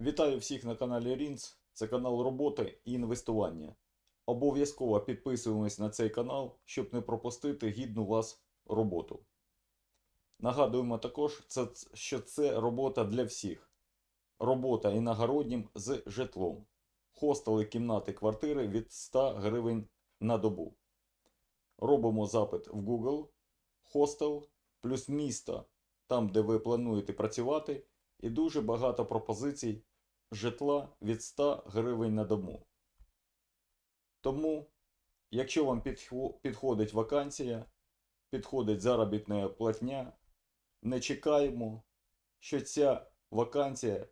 Вітаю всіх на каналі Рінц. Це канал роботи і інвестування. Обов'язково підписуємось на цей канал, щоб не пропустити гідну вас роботу. Нагадуємо також, що це робота для всіх. Робота іногороднім з житлом. Хостели, кімнати, квартири від 100 гривень на добу. Робимо запит в Google, хостел плюс місто, там де ви плануєте працювати, і дуже багато пропозицій житла від 100 гривень на дому. Тому, якщо вам підходить вакансія, підходить заробітна платня, не чекаємо, що ця вакансія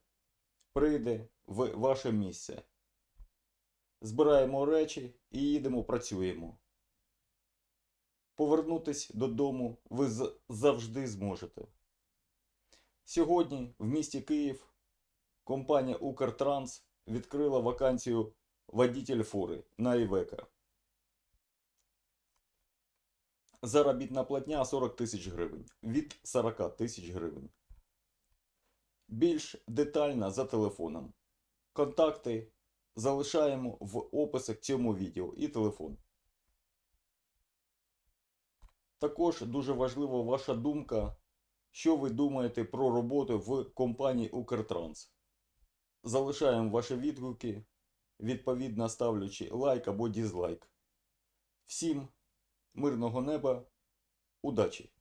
прийде в ваше місце. Збираємо речі і їдемо працюємо. Повернутись додому ви завжди зможете. Сьогодні в місті Київ компанія Укртранс відкрила вакансію водитель фури на Івека. Заробітна платня 40 тисяч гривень. Від 40 тисяч гривень. Більш детально за телефоном. Контакти залишаємо в описах цьому відео і телефон. Також дуже важлива ваша думка, що ви думаєте про роботу в компанії Укртранс. Залишаємо ваші відгуки, відповідно ставлячи лайк або дізлайк. Всім мирного неба, удачі!